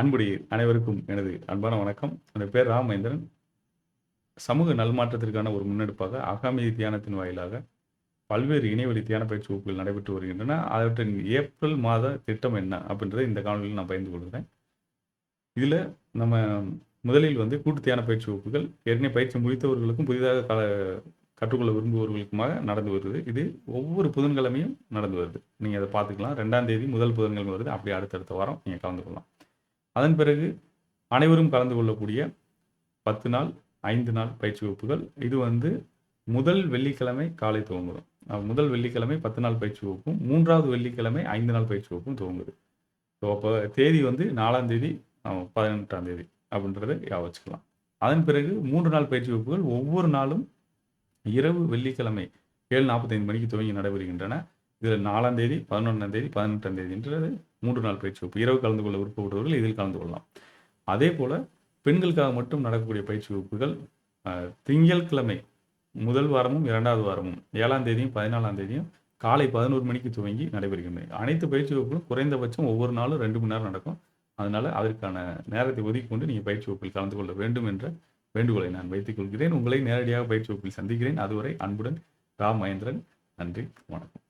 அன்புடைய அனைவருக்கும் எனது அன்பான வணக்கம். என் பேர் ராமேந்திரன் சமூக நல்மாற்றத்திற்கான ஒரு முன்னெடுப்பாக ஆகாமி தியானத்தின் வாயிலாக பல்வேறு இணையவழி தியான பயிற்சி வகுப்புகள் நடைபெற்று வருகின்றன. அவற்றின் ஏப்ரல் மாத திட்டம் என்ன அப்படின்றத இந்த காணொலியில் நான் பகிர்ந்து கொள்கிறேன். இதில் நம்ம முதலில் வந்து கூட்டு தியான பயிற்சி வகுப்புகள் ஏற்கனவே பயிற்சி முடித்தவர்களுக்கும் புதிதாக கல கற்றுக்கொள்ள விரும்புபவர்களுக்குமாக நடந்து வருது. இது ஒவ்வொரு புதன்கிழமையும் நடந்து வருது. நீங்கள் அதை பார்த்துக்கலாம். ரெண்டாம் தேதி முதல் புதன்கிழமை வருது. அப்படியே அடுத்தடுத்த வாரம் நீங்கள் கலந்து கொள்ளலாம் அதன் பிறகு அனைவரும் கலந்து கொள்ளக்கூடிய பத்து நாள் ஐந்து நாள் பயிற்சி வகுப்புகள். இது வந்து முதல் வெள்ளிக்கிழமை காலை துவங்குறோம். முதல் வெள்ளிக்கிழமை பத்து நாள் பயிற்சி வகுப்பும் மூன்றாவது வெள்ளிக்கிழமை ஐந்து நாள் பயிற்சி வகுப்பும் துவங்குது. ஸோ அப்போ தேதி வந்து நாலாம் தேதி பதினெட்டாம் தேதி அப்படின்றத ஞாபகம் வச்சுக்கலாம். அதன் பிறகு மூன்று நாள் பயிற்சி வகுப்புகள் ஒவ்வொரு நாளும் இரவு வெள்ளிக்கிழமை ஏழு நாற்பத்தைந்து மணிக்கு துவங்கி நடைபெறுகின்றன. இதில் நாலாம் தேதி பதினொன்றாம் தேதி பதினெட்டாம் தேதின்றது மூன்று நாள் பயிற்சி வகுப்பு இரவு கலந்து கொள்ள விருப்பப்பட்டவர்கள் இதில் கலந்து கொள்ளலாம். அதே போல் பெண்களுக்காக மட்டும் நடக்கக்கூடிய பயிற்சி வகுப்புகள் திங்கட்கிழமை முதல் வாரமும் இரண்டாவது வாரமும் ஏழாம் தேதியும் பதினாலாம் தேதியும் காலை பதினோரு மணிக்கு துவங்கி நடைபெறுகின்றன. அனைத்து பயிற்சி வகுப்புகளும் குறைந்தபட்சம் ஒவ்வொரு நாளும் ரெண்டு மணி நேரம் நடக்கும். அதனால் அதற்கான நேரத்தை ஒதுக்கி கொண்டு நீங்கள் பயிற்சி வகுப்பில் கலந்து கொள்ள வேண்டும் என்ற வேண்டுகோளை நான் வைத்துக் கொள்கிறேன். உங்களை நேரடியாக பயிற்சி வகுப்பில் சந்திக்கிறேன். அதுவரை அன்புடன் ரா மகேந்திரன். நன்றி. வணக்கம்.